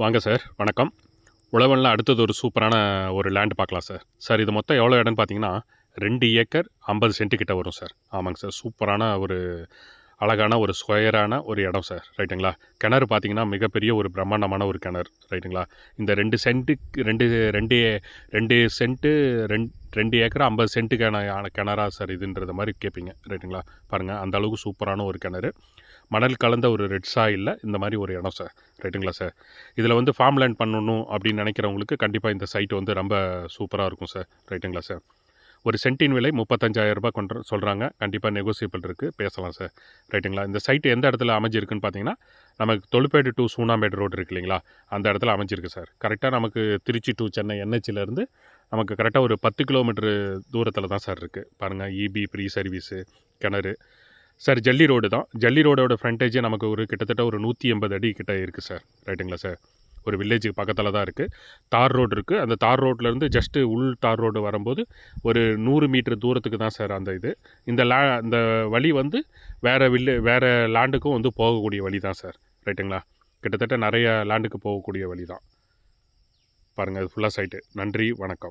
வாங்க சார் வணக்கம். உழவனில் அடுத்தது ஒரு சூப்பரான ஒரு லேண்ட் பார்க்கலாம் சார். சார் இது மொத்தம் எவ்வளோ இடம்னு பார்த்தீங்கன்னா ரெண்டு ஏக்கர் ஐம்பது சென்ட்டு கிட்ட வரும் சார். ஆமாங்க சார் சூப்பரான ஒரு அழகான ஒரு ஸ்கொயரான ஒரு இடம் சார் ரைட்டுங்களா? கிணறு பார்த்தீங்கன்னா மிகப்பெரிய ஒரு பிரம்மாண்டமான ஒரு கிணறு ரைட்டுங்களா? இந்த ரெண்டு சென்ட்டுக்கு ரெண்டு ரெண்டு ரெண்டு சென்ட்டு ரெண்டு ரெண்டு ஏக்கர் ஐம்பது சென்ட்டு கிண கிணறா சார் இதுன்றது மாதிரி கேட்பீங்க ரைட்டுங்களா? பாருங்கள் அந்தளவுக்கு சூப்பரான ஒரு கிணறு. மணல் கலந்த ஒரு ரெட் சாயிலில் இந்த மாதிரி ஒரு இடம் சார் ரைட்டுங்களா சார் இதில் வந்து ஃபார்ம் லேண்ட் பண்ணணும் அப்படின்னு நினைக்கிறவங்களுக்கு கண்டிப்பாக இந்த சைட் வந்து ரொம்ப சூப்பராக இருக்கும் சார் ரைட்டுங்களா சார் ஒரு சென்டின் விலை முப்பத்தஞ்சாயிரரூபா கொண்டு சொல்கிறாங்க கண்டிப்பாக நெகோசியபிள் இருக்குது பேசலாம் சார் ரைட்டுங்களா இந்த சைட்டு எந்த இடத்துல அமைஞ்சிருக்குன்னு பார்த்தீங்கன்னா நமக்கு தொழுப்பேடு டு சூனாம்பேடு ரோடு இருக்கு இல்லைங்களா? அந்த இடத்துல அமைஞ்சிருக்கு சார் கரெக்டாக நமக்கு திருச்சி டு சென்னை என்ஹெச்சிலேருந்து நமக்கு கரெக்டாக ஒரு பத்து கிலோமீட்டர் தூரத்தில் தான் சார் இருக்குது பாருங்கள் இபி ஃப்ரீ சர்வீஸு கிணறு. சார் ஜல்லி ரோடு தான். ஜல்லி ரோடோட ஃப்ரண்டேஜே நமக்கு ஒரு கிட்டத்தட்ட ஒரு நூற்றி எண்பது அடி கிட்ட இருக்குது சார் ரைட்டுங்களா சார் ஒரு வில்லேஜுக்கு பக்கத்தில் தான் இருக்குது தார் ரோடு இருக்குது அந்த தார் ரோட்லேருந்து ஜஸ்ட்டு உள் தார் ரோடு வரும்போது ஒரு நூறு மீட்டர் தூரத்துக்கு தான் சார் அந்த இது. இந்த லே இந்த வழி வந்து வேறு வில்லே வேறு லேண்டுக்கும் வந்து போகக்கூடிய வழி தான் சார் ரைட்டுங்களா கிட்டத்தட்ட நிறைய லேண்டுக்கு போகக்கூடிய வழி தான். பாருங்கள் அது ஃபுல்லாக சைட்டு நன்றி வணக்கம்.